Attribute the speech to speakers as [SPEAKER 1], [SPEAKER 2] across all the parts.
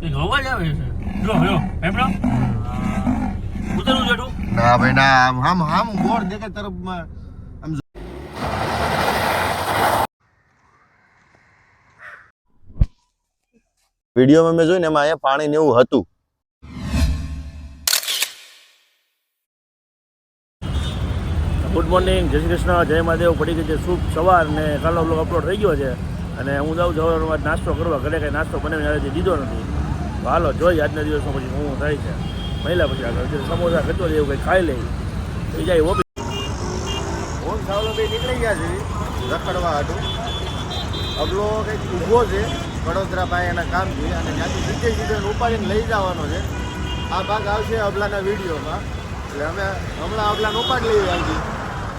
[SPEAKER 1] કંઈક અવાજ આવે છે. જો જો એમનો ઉતરવું જેઠું?
[SPEAKER 2] ના ભાઈ ના આમ આમ આમ બોર્ડ દેખાય તરફમાં. આમ વિડીયોમાં મેં જોયું ને એમાં અહીંયા પાણી ને એવું હતું.
[SPEAKER 1] ગુડ મોર્નિંગ જય શ્રી કૃષ્ણ જય મહાદેવ. પડી ગઈ છે શુભ સવાર ને કાલનો બ્લોગ અપલોડ થઈ ગયો છે. અને હું જાઉં જવાનું નાસ્તો કરવા. ઘરે કંઈ નાસ્તો બનાવીને આજે દીધો નથી. હાલો જોઈ આજના દિવસમાં પછી હું થાય છે. મહિલા પછી આગળ જે સમોસા કચોરી એવું કંઈ ખાઈ લઈ એ જાય ઓબી
[SPEAKER 2] ફોન સાવલો બે નીકળી ગયા છે. રખડવા હતું અગલો કંઈક ઊભો છે વડોદરા ભાઈ એના છે અને ત્યાંથી સીધે સીધે ઉપાડીને લઈ જવાનો છે. આ ભાગ આવશે અબલાના વિડીયોમાં. એટલે અમે હમણાં અબલાને ઉપાડી લઈએ આવી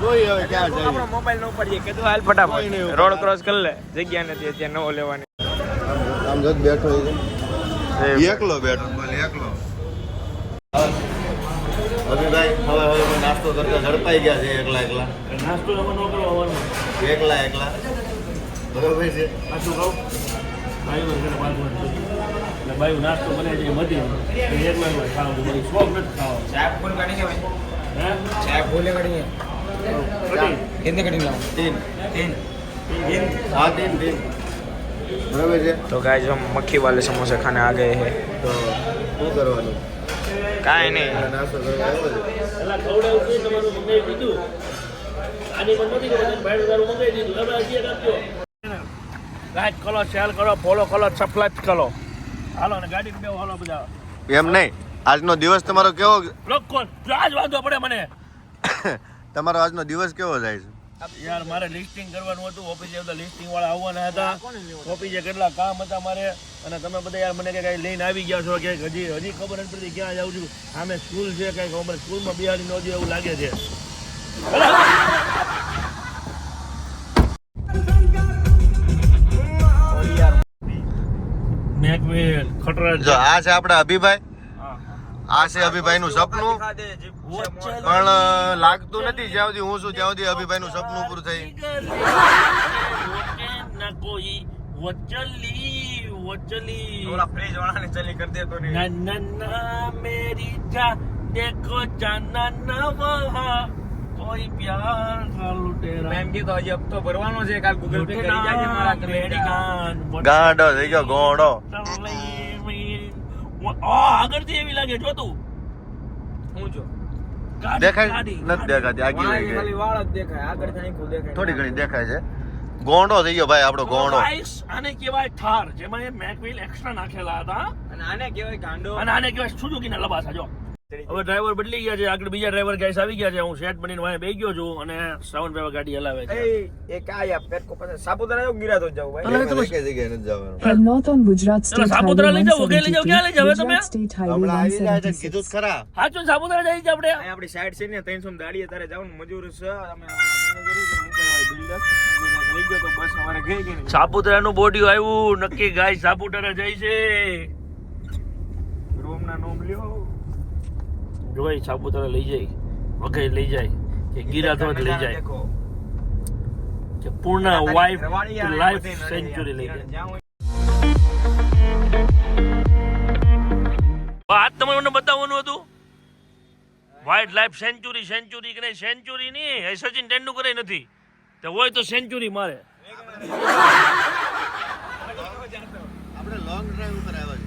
[SPEAKER 2] જોઈએ હવે ક્યાં
[SPEAKER 3] આપણો મોબાઈલ નો ઉપાડીએ. કે
[SPEAKER 2] તો હાલ
[SPEAKER 3] ફટાફટ. રોડ ક્રોસ કરી લે. જગ્યા નથી અત્યારે નવો લેવાની.
[SPEAKER 2] આમ જત બેઠો છે. એકલો બેઠો બોલ એકલો. અભિભાઈ હવે હવે નાસ્તો કરતા ઝડપાઈ ગયા છે એકલા એકલા.
[SPEAKER 1] નાસ્તો
[SPEAKER 2] એકલા એકલા. બરોબર છે?
[SPEAKER 1] બાજુ એટલે બાયું નાસ્તો બને છે મધી એક વાર ખાવ બધી શોખ નથી ખાવા
[SPEAKER 3] ચા ફૂલ કાઢી
[SPEAKER 1] ગયા
[SPEAKER 3] ચા ફૂલે કાઢી. કેને કાઢી. લાવો
[SPEAKER 2] તીન
[SPEAKER 3] તીન
[SPEAKER 2] હા તીન તીન બરાબર છે?
[SPEAKER 3] તો ગાય જો મક્ખી વાલે સમોસા ખાને આ ગયે હે.
[SPEAKER 2] તો શું કરવાનું?
[SPEAKER 3] કાંઈ નહીં.
[SPEAKER 2] નાસ્તો કરવા આવ્યો છે?
[SPEAKER 1] તમારું મંગાવી દીધું આની પણ નથી કરવાનું ભાઈ તારું મંગાવી દીધું. તમે હજી રાખજો કરો શેર કરો ફોલો કરો સબસ્ક્રાઈબ કરો. હાલો ગાડી બે હાલો બધા.
[SPEAKER 2] એમ નહીં. આજનો દિવસ તમારો કેવો
[SPEAKER 1] આજ વાંધો પડે મને.
[SPEAKER 2] તમારો આજનો દિવસ કેવો જાય છે?
[SPEAKER 1] યાર મારે લિસ્ટિંગ કરવાનું હતું. ઓફિસે બધા લિસ્ટિંગ વાળા આવવાના હતા. ઓફિસે કેટલા કામ હતા મારે. અને તમે બધા યાર મને કે કઈ લઈને આવી ગયા છો કે હજી હજી ખબર નથી પડતી ક્યાં જાઉં છું. આમે સ્કૂલ છે કઈ ખબર સ્કૂલમાં બિહારી નો એવું લાગે છે. મેકવેલ ખટરાજ
[SPEAKER 2] જો આ છે આપણા અભિભાઈ. આ છે અભિભાઈ નું સપનું. પણ લાગતું નથી જ્યાં સુધી હું છું ત્યાં સુધી અભિભાઈ નું સપનું પૂરું થઈ.
[SPEAKER 3] ચલી કરી દેતો
[SPEAKER 1] ને ના કોઈ પ્યાર ખાલુ તેરા
[SPEAKER 3] મેમ કે તો ભરવાનો છે કાલ ગૂગલ પે કરી
[SPEAKER 2] થઈ ગયો ગોડો.
[SPEAKER 1] આગળથી એવી લાગે જો તું.
[SPEAKER 3] હું જો.
[SPEAKER 2] દેખાય? નથી દેખાતી આગી
[SPEAKER 3] વાળ
[SPEAKER 2] વહી ગઈ
[SPEAKER 3] વાળ જ દેખાય આગળથી દેખાય.
[SPEAKER 2] થોડી ઘણી દેખાય છે. ગોંડો થઈ ગયો ભાઈ આપણો ગોંડો.
[SPEAKER 1] આને કહેવાય થાર જેમાં એ મેકવિલ એક્સ્ટ્રા નાખેલા હતા.
[SPEAKER 3] અને આને કહેવાય ગાંડો.
[SPEAKER 1] અને આને કહેવાય સુઝુકી ના લબાસા જો. હવે ડ્રાઈવર બદલી ગયા છે. આગળ બીજા ડ્રાઈવર ગાઈસ આવી ગયા છે. હું સેટ બનીને વાય બેસી ગયો છું અને શ્રાવણ ભાઈ ગાડી હલાવે છે.
[SPEAKER 3] એ કાયા પેટકો પાસે સાપુતારા એવું ગિરા તો જાવ ભાઈ?
[SPEAKER 2] તમે કઈ જગ્યાએ નથી જવાનું.
[SPEAKER 4] North on
[SPEAKER 1] Gujarat
[SPEAKER 4] state
[SPEAKER 1] Saputara લઈ જાવ વઘઈ લઈ જાવ ક્યાં લઈ
[SPEAKER 4] જાવ
[SPEAKER 1] તમે?
[SPEAKER 2] હમણાં આવી જાય છે
[SPEAKER 4] 176.
[SPEAKER 2] કીધું જ ખરા.
[SPEAKER 1] હાચું સાપુતારા જઈ જ આપણે.
[SPEAKER 3] આપણી સાઈડ છે ને ત્રણસો દાડીએ તારે જવાનું મજૂર છે. અમે મેનેજરનું તો ને
[SPEAKER 1] બોડિયું આવ્યું નક્કી ગાય સાપુતારા જાય છે.
[SPEAKER 3] રૂમ ના નોમ લ્યો.
[SPEAKER 1] જોઈ સાપુતારા લઈ જાય વઘઈ લઈ જાય કે ગિરાધોધ લઈ જાય. કે પૂર્ણ વાઇફ લાઈફ સેન્ચુરી લઈ જાય.
[SPEAKER 3] જ્યાં
[SPEAKER 1] તમારે મને બતાવવાનું હતું. વાઇલ્ડ લાઈફ સેન્ચુરી સેન્ચુરી કે નહીં સેન્ચુરી નહીં એ સચિન તેંડુલકર નથી. તો હોય તો સેન્ચુરી મારે.
[SPEAKER 2] આપણે લોંગ ડ્રાઈવ ઉપર આવ્યા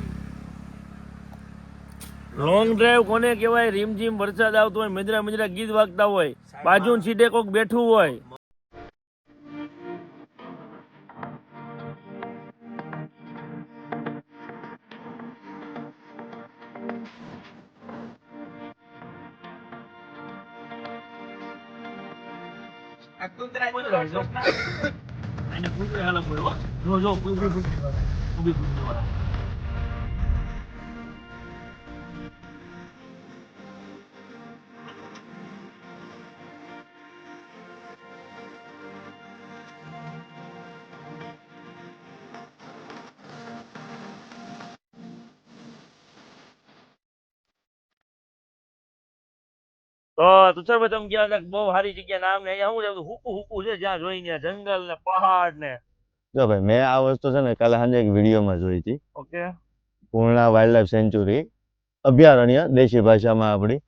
[SPEAKER 1] લોંગ ડ્રાઈવ કોને કહેવાય રીમઝીમ વરસાદ આવતો હોય મજરા મજરા ગીત વાગતા હોય બાજુ સીટે કોક બેઠું હોય
[SPEAKER 3] આ કૂતરા જ બોલો છો.
[SPEAKER 1] એને કૂતરા હાલે બોલો. જો જો ઊભી ઊભી ઊભી ઊભી ઊભી. તો તુષારભાઈ તમે ગયા હતા બહુ સારી જગ્યા નામ ને અહીંયા શું છે? હુકુ હુકુ છે જ્યાં જોઈ ત્યાં જંગલ ને પહાડ ને.
[SPEAKER 2] જો ભાઈ મેં આ વસ્તુ છે ને કાલે સાંજે એક વિડીયોમાં જોઈ હતી.
[SPEAKER 1] Okay.
[SPEAKER 2] Purna wildlife sanctuary અભયારણ્ય દેશી ભાષામાં આપણી.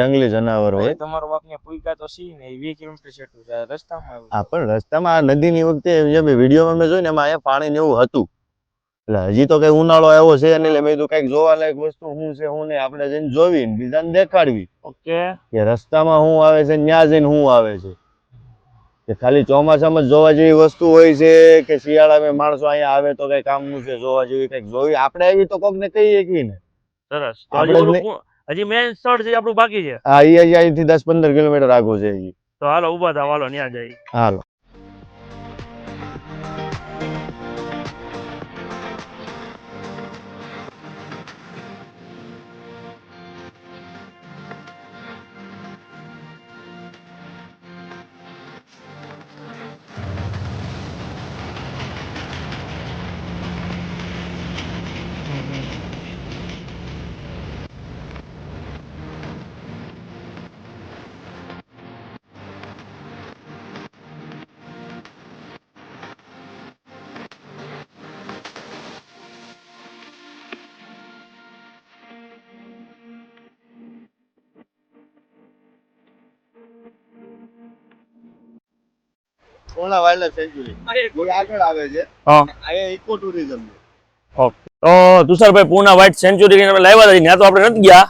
[SPEAKER 2] જંગલી જનાવર હોય.
[SPEAKER 3] તમારો બાપને પૂયકા તો સી ને 20 કિલોમીટર જેટલું છે. રસ્તામાં
[SPEAKER 2] આ પણ રસ્તામાં આ નદીની વખતે જે મેં વિડીયોમાં મેં જોઈ ને એમાં અહીંયા પાણી ને એવું હતું. એટલે હજી તો કઈ ઉનાળો આવ્યો છે નહીં એટલે મેં કીધું કંઈક જોવાલાયક વસ્તુ શું છે હું નહીં આપણે જઈને જોવી ને બીજાને દેખાડવી.
[SPEAKER 1] ઓકે.
[SPEAKER 2] કે રસ્તામાં શું આવે છે ન્યા ત્યાં જઈને શું આવે છે. કે ખાલી ચોમાસામાં જોવા જેવી વસ્તુ હોય છે કે શિયાળામાં માણસો અહીંયા આવે તો કઈ કામનું છે જોવા જેવી કંઈક જોવી? આપણે એવી તો કોકને કહીએ કે ને?
[SPEAKER 1] સરસ. હજી મેન સ્થળ છે આપણું બાકી છે?
[SPEAKER 2] આ અહીંયા અહીંથી દસ પંદર કિલોમીટર આગળ છે
[SPEAKER 1] તો હાલો ઊભા થાવ હાલો ત્યાં જઈ
[SPEAKER 2] હાલો. પૂર્ણા વાઇલ્ડ સેન્ચ્યુરી એ આગળ આવે છે.
[SPEAKER 1] હા.
[SPEAKER 2] અહીંયા ઇકો ટુરિઝમ છે.
[SPEAKER 1] તો તુષારભાઈ પૂના વ્હાઇટ સેન્ચ્યુરી અમે લાવ્યા હતા ત્યાં તો આપણે નથી ગયા.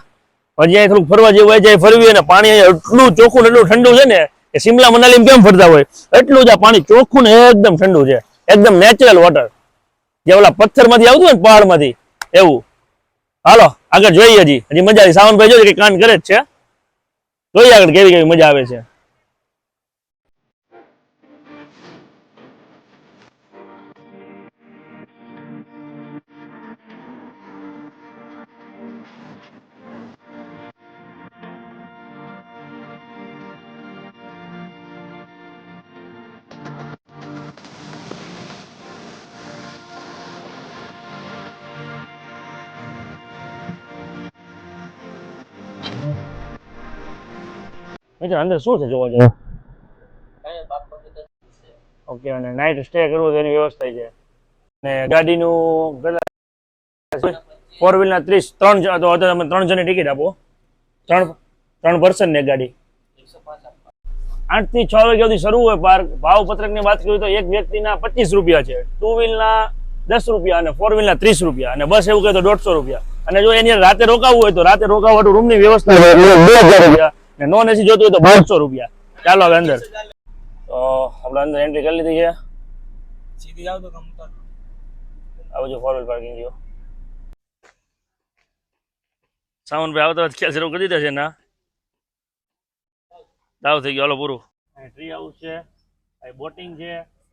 [SPEAKER 1] ફરવા જેવું હોય જાય ફરવી અને પાણી એટલું ચોખ્ખું એટલું ઠંડુ છે ને કે સિમલા મનાલી કેમ ફરતા હોય? એટલું જ આ પાણી ચોખ્ખું ને એકદમ ઠંડુ છે. એકદમ નેચરલ વોટર જે ઓલા પથ્થરમાંથી આવતું હોય ને પહાડમાંથી એવું. હાલો આગળ જોઈએ હજી. હજી મજા આવી. સાવનભાઈ જોઈએ કે કાન કરે જ છે. જોઈએ આગળ કેવી કેવી મજા આવે છે. મિત્ર અંદર શું છે જોવા જેવું? ઓકે અને નાઇટ સ્ટે કરવો તેની વ્યવસ્થા છે. અને ગાડીનું ફોર વ્હીલના ત્રીસ ત્રણ તો તમે ત્રણ જણની ટિકિટ આપો. ત્રણ ત્રણ પર્સન ને ગાડી. આઠથી છ વાગ્યા સુધી શરૂ હોય પાર્ક. ભાવ પત્રકની વાત કરીએ તો એક વ્યક્તિના પચીસ રૂપિયા છે. ટુ વ્હીલના દસ રૂપિયા અને ફોર વ્હીલના ત્રીસ રૂપિયા. અને બસ એવું કહે તો દોઢસો રૂપિયા. અને જો એની રાતે રોકાવું હોય તો રાતે રોકાવા રૂમની વ્યવસ્થા બે હજાર રૂપિયા. અને નોન એસી જોતું હોય તો બારસો રૂપિયા. ચાલો હવે અંદર. તો આપણે અંદર એન્ટ્રી કરી લીધી છે.
[SPEAKER 3] સીધી જાવ તો કામ
[SPEAKER 1] આ બાજુ ફોર વ્હીલ પાર્કિંગ જો સાવનભાઈ આવતા જ ખ્યાલ શરૂ કરી દીધા છે ના? દાવ થઈ ગયો. હાલો પૂરું. ટ્રી હાઉસ છે આ બોટિંગ છે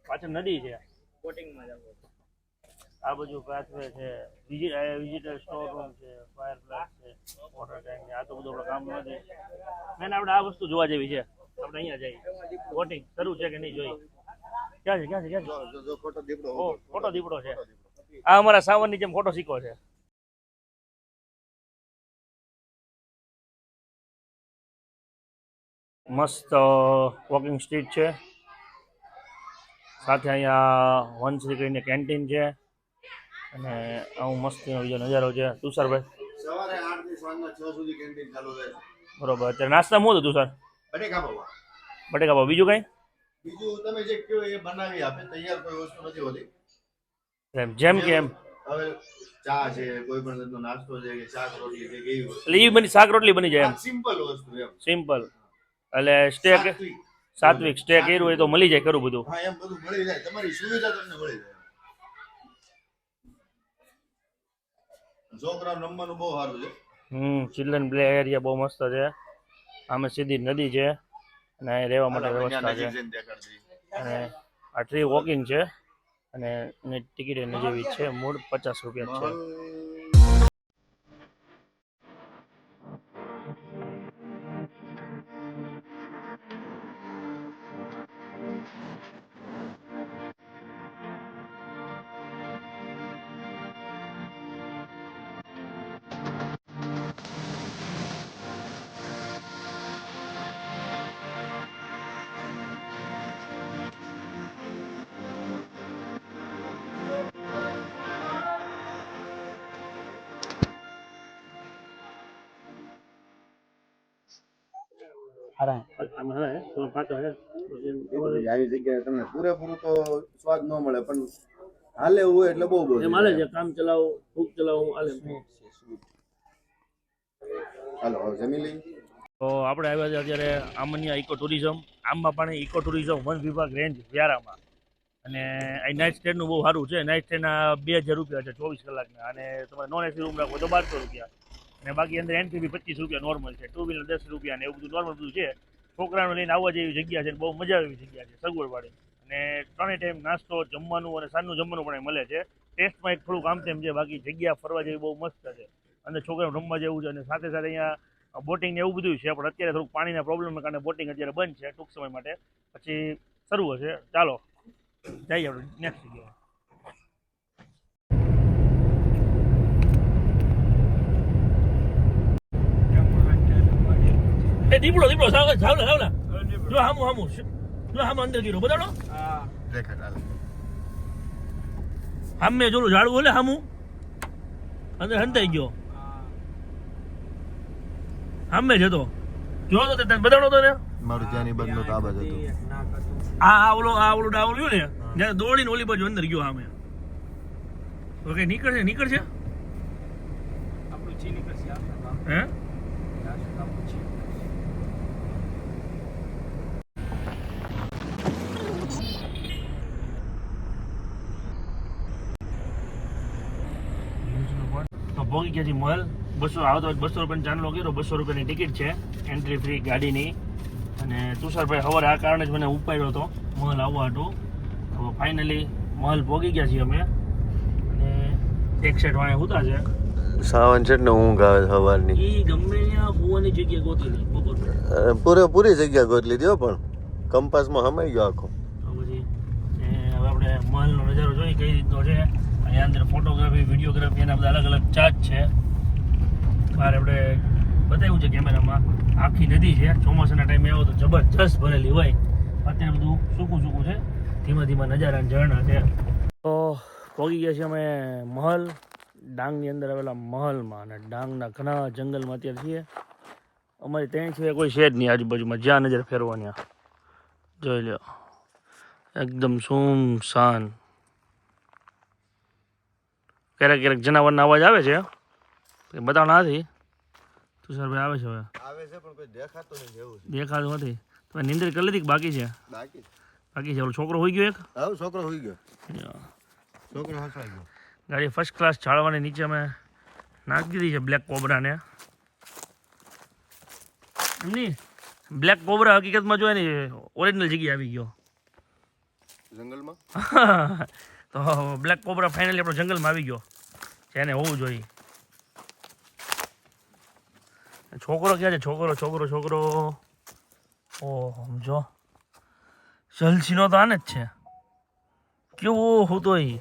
[SPEAKER 1] પાછળ નદી છે.
[SPEAKER 3] બોટિંગમાં જાવ.
[SPEAKER 1] આ બાજુ પાથવે છે વિઝિટર સ્ટોર રૂમ છે ફાયર પ્લેસ છે વોટર ટેન્ક છે આ તો બધું આપણે કામ નથી મેન આપણે આ વસ્તુ જોવા જેવી છે. આપણે અહીંયા જઈએ. વોટિંગ શરૂ છે કે નહીં જોઈ ક્યાં છે ક્યાં છે ક્યાં છે?
[SPEAKER 2] ખોટો દીપડો
[SPEAKER 1] ફોટો દીપડો છે. આ અમારા સાવનની જેમ ફોટો શીખો છે. મસ્ત વોકિંગ સ્ટ્રીટ છે. સાથે અહીંયા વંશરી કરીને કેન્ટીન છે. અને આવું મસ્તીનો બીજો નજારો છે. તુષારભાઈ
[SPEAKER 2] સવારે આઠથી સાંજના છ સુધી કેન્ટીન ચાલુ રહે
[SPEAKER 1] બરોબર. અત્યારે નાસ્તા શું હતું તુષાર?
[SPEAKER 2] બટેકા પૌવા.
[SPEAKER 1] બટેકા પાવ. બીજું કઈ?
[SPEAKER 2] બીજું તમે જે કહો એ બનાવી આપે. તૈયાર કોઈ વસ્તુ નથી હોતી.
[SPEAKER 1] એમ જેમ કે એમ.
[SPEAKER 2] હવે ચા છે કોઈ પણ જાતનો નાસ્તો છે કે શાક રોટલી છે
[SPEAKER 1] એટલે એ બની શાક રોટલી બની જાય એમ.
[SPEAKER 2] સિમ્પલ વસ્તુ એમ.
[SPEAKER 1] સિમ્પલ એટલે સ્ટે
[SPEAKER 2] સાત્વિક.
[SPEAKER 1] સ્ટે કર્યું હોય તો મળી જાય ખરું બધું.
[SPEAKER 2] હા એમ બધું મળી જાય. તમારી સુવિધા તમને મળી જાય. છોકરાઓ રમવાનું બહુ સારું છે.
[SPEAKER 1] હમ ચિલ્ડ્રન પ્લે એરિયા બહુ મસ્ત છે. આમે સીધી નદી છે અને અહીં રહેવા માટે વ્યવસ્થા છે. અને આ ટ્રી વોકિંગ છે અને એની ટિકિટ એની જેવી છે. મૂળ પચાસ રૂપિયા છે.
[SPEAKER 2] આવી જગ્યાએ તમને પૂરેપૂરું તો સ્વાદ ન મળે પણ હાલે એવું હોય એટલે બહુ
[SPEAKER 1] બધું માલે છે કામ ચલાવો ભૂખ ચલાવો હાલે
[SPEAKER 2] હાલો જમી લઈ
[SPEAKER 1] તો આપણે આવ્યા છે અત્યારે આમનિયા eco tourism Ambapani eco tourism one વિભાગ રેન્જ વ્યારામાં. અને અહીં નાઇટ સ્ટેનું બહુ સારું છે. નાઇટ સ્ટેના બે હજાર રૂપિયા છે ચોવીસ કલાકના. અને તમારે નોન એસી રૂમ રાખો તો બારસો રૂપિયા. અને બાકી અંદર એન્ટ્રી બી પચીસ રૂપિયા નોર્મલ છે. ટુ વ્હીલર દસ રૂપિયા ને એવું બધું નોર્મલ બધું છે. છોકરાને લઈને આવવા જેવી જગ્યા છે બહુ મજા આવી જગ્યા છે, સગવડવાળી. અને ત્રણેય ટાઈમ નાસ્તો, જમવાનું અને સાંજનું જમવાનું પણ મળે છે. ટેસ્ટમાં એક થોડુંક આમ તેમ છે, બાકી જગ્યા ફરવા જેવી બહુ મસ્ત છે. અને છોકરાઓ રમવા જેવું છે અને સાથે સાથે અહીંયા બોટિંગ ને એવું બધું છે, પણ અત્યારે થોડુંક પાણીના પ્રોબ્લેમને કારણે બોટિંગ અત્યારે બંધ છે ટૂંક સમય માટે. પછી શરૂ હશે. ચાલો. જઈએ આપણે નેક્સ્ટ જગ્યાએ એ દીપડો દીપડો સાવ સાવ સાવ જો હામું હામું. જો હામું અંદર ગીરો. બતાડો
[SPEAKER 2] દેખાડ હાલ
[SPEAKER 1] હામે જોલું ઝાડવું એટલે હામું. અંદર હંતાઈ ગયો. હામે જતો જો તો તે તને બતાડો તો ને.
[SPEAKER 2] મારું ત્યાંની બંધનું તો આ બાજુ
[SPEAKER 1] આ આ ઓલો આ ઓલો ડાવલ રહ્યું ને જ્યારે દોડીને ઓલી બાજુ અંદર ગયો હામે. ઓકે નીકળશે નીકળશે?
[SPEAKER 3] આપણું જી નીકળશે
[SPEAKER 1] હે તો ભોગી ગયા છે મહલ બસો આવતો બસો રૂપિયાની ચાંદલો કર્યો. બસો રૂપિયાની ટિકિટ છે એન્ટ્રી ફ્રી ગાડીની. અને તુષારભાઈ સવારે આ કારણે જ મને ઉપાડ્યો હતો મહલ આવવા હતું હવે ફાઇનલી મોલ ભોગી ગયા છીએ અમે. અને એક સેટ વાળે ઉતા છે.
[SPEAKER 2] સાવન છે ને ઊંઘ આવે સવારની
[SPEAKER 1] એ ગમે ત્યાં હોવાની જગ્યા ગોતી લે બપોર
[SPEAKER 2] પૂરેપૂરી જગ્યા ગોતી લીધી પણ કંપાસમાં હમાઈ ગયો આખો.
[SPEAKER 1] પછી હવે આપણે મહેલનો નજારો જોઈએ કઈ રીતનો છે. અહીંયા અંદર ફોટોગ્રાફી વિડીયોગ્રાફી એના બધા અલગ અલગ ચાર્જ છે. બહાર આપણે બતાવ્યું છે કેમેરામાં, આખી નદી છે. ચોમાસાના ટાઈમે આવો તો જબરજસ્ત ભરેલી હોય. અત્યારે બધું સૂકું સૂકું છે. ધીમા ધીમા નજારા ઝરણા છે. તો પહોંચી ગયા છીએ અમે મહલ, ડાંગની અંદર આવેલા મહલમાં અને ડાંગના ઘણા જંગલમાં અત્યારે છીએ. અમારી ત્યાં છે કોઈ છે જ નહીં આજુબાજુમાં. જ્યાં નજર ફેરવાની જોઈ લો એકદમ સુમસાન. ક્યારેક ક્યારેક જનાવરના અવાજ આવે છે. એ બતાવના નથી તુષારભાઈ આવે છે હવે.
[SPEAKER 2] આવે છે પણ કોઈ દેખાતો નથી એવું.
[SPEAKER 1] દેખાતું નથી. તમે નિંદર કરી લીધી કે બાકી છે?
[SPEAKER 2] બાકી
[SPEAKER 1] બાકી છે ઓલો છોકરો હોઈ ગયો એક?
[SPEAKER 2] આવ છોકરો હોઈ ગયો. છોકરો હસવાઈ ગયો.
[SPEAKER 1] ગાડી ફર્સ્ટ ક્લાસ ઝાડવાની નીચે અમે નાખી દીધી છે બ્લેક કોબરાને. એમની બ્લેક કોબરા હકીકતમાં જોઈએ ને ઓરિજિનલ જગ્યાએ આવી ગયો.
[SPEAKER 2] જંગલમાં?
[SPEAKER 1] તો બ્લેક કોબરા ફાઇનલી આપણો જંગલમાં આવી ગયો. જેને હોવું જોઈએ. છોકરો ક્યાં છે? છોકરો છોકરો છોકરો. ઓહ સમજો જલસીનો તો આને જ છે. કેવો હોતો એ.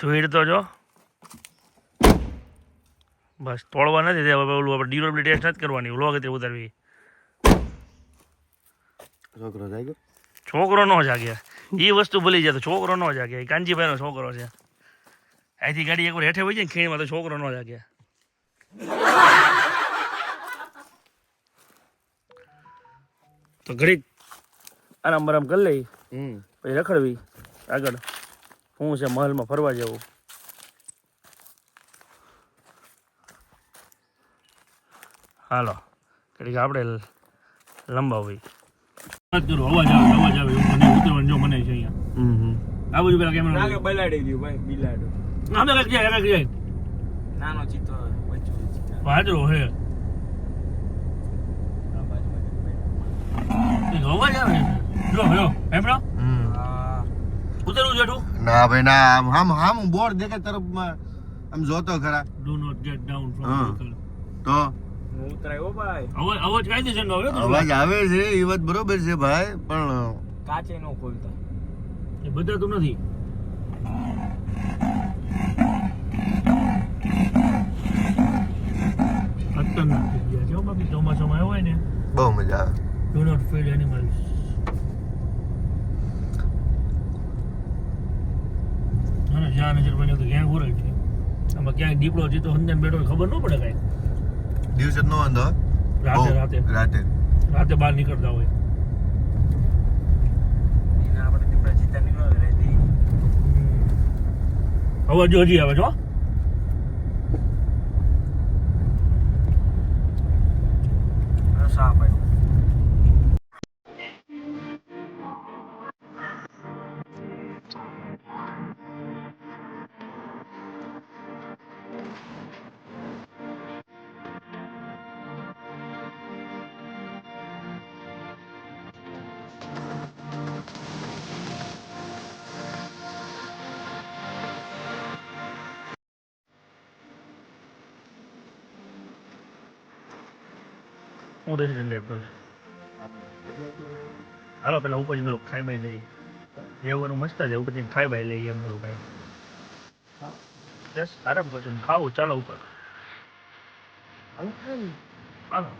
[SPEAKER 1] ધોઈડ તો જો. બસ તોડવા નથી ઓલું આપણે ડ્યુરેબિલિટી ટેસ્ટ નથી કરવાની ઓલો વખતે ઉતારવી.
[SPEAKER 2] છોકરો જાગ્યો?
[SPEAKER 1] છોકરો ન જાગ્યા. એ વસ્તુ ભૂલી જાય તો છોકરો ન જાગ્યા. એ કાંજીભાઈનો છોકરો છે. અહીંથી ગાડી એકવાર હેઠે હોય જાય ને ખીણમાં તો છોકરો ન જાગ્યા. તો ઘડીક આરામ બરામ કરી લઈ
[SPEAKER 2] હમ.
[SPEAKER 1] પછી રખડવી. આગળ હું છે મહલમાં ફરવા જવું. હાલો ઘડીક આપણે લંબાવી અવાજ આવે અવાજ આવે મને ઉતરવાનું જો મને છે અહીંયા.
[SPEAKER 2] હમ
[SPEAKER 1] આ બાજુ પેલા કેમેરા
[SPEAKER 3] નાગે બલાડી દીધું ભાઈ બિલાડો.
[SPEAKER 1] આમે કાંઈક જાય કાંઈક જાય
[SPEAKER 3] નાનો ચિત્તો
[SPEAKER 1] વાદરો હે અવાજ આવે જો જો હેમડો
[SPEAKER 3] હા.
[SPEAKER 1] ઉતરવું જેઠું
[SPEAKER 2] ના ભાઈ ના આમ આમ આમ બોર્ડ દેખે તરફમાં. આમ જોતો ખરા.
[SPEAKER 1] ડુ નોટ ગેટ ડાઉન
[SPEAKER 2] હા.
[SPEAKER 1] ફ્રોમ
[SPEAKER 2] તો?
[SPEAKER 1] અવાજ આવે તો
[SPEAKER 2] અવાજ આવે છે એ વાત બરોબર છે ભાઈ પણ
[SPEAKER 3] કાચે નો ખોલતા.
[SPEAKER 1] એ બધાતું નથી. ખતરનાક જગ્યા છે હો બાકી ચોમાસામાં આવ્યો હોય ને.
[SPEAKER 2] બહુ મજા આવે.
[SPEAKER 1] ડુ નોટ ફીડ એનિમલ્સ અને જ્યાં નજર પડે તો ક્યાંક ઉરે છે આમાં ક્યાંક દીપડો જીતો હંદન બેઠો ખબર ન પડે કાંઈ.
[SPEAKER 2] દિવસે નો વાંધો
[SPEAKER 1] રાતે રાતે.
[SPEAKER 2] રાતે.
[SPEAKER 1] રાતે બહાર નીકળતા હોય. હવે જો હજી આવે છો
[SPEAKER 5] સાપ આવ્યો
[SPEAKER 1] હું હાલો, પેલા ઉપર ખાઈ બાઈ લઈ એવું મસ્ત છે ઉપર ખાઈ બાઈ લઈએ એમ બધું બસ, આરામ કરજો ને ખાવું, ચાલો ઉપર હાલો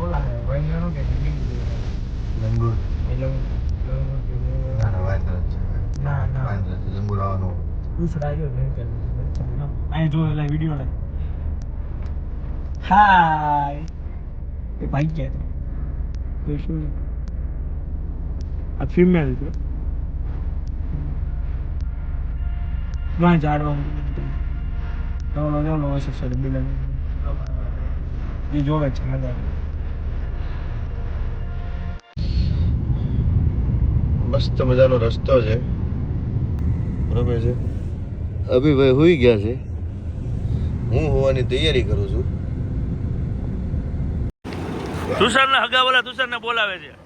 [SPEAKER 5] ઓલા હે વૈંગણો કે
[SPEAKER 2] લંગુર
[SPEAKER 5] એ લોકો
[SPEAKER 2] ના ના વાંધો નથી
[SPEAKER 5] ના ના
[SPEAKER 2] વાંધો નથી લંગુર
[SPEAKER 5] ને કે અહીં જો એટલે વીડિયો લે હાય એ ભાઈ કે તો શું આ ફિમેલ છે ના જાડવા નવલો નવલો હશે સર બિલન એ જોવે છે મજા
[SPEAKER 2] મસ્ત મજાનો રસ્તો છે. બરોબર છે? અભિભાઈ હોઈ ગયા છે. હું હોવાની તૈયારી કરું છું.
[SPEAKER 1] તુષારના હગાવાલા તુષારને બોલાવે છે.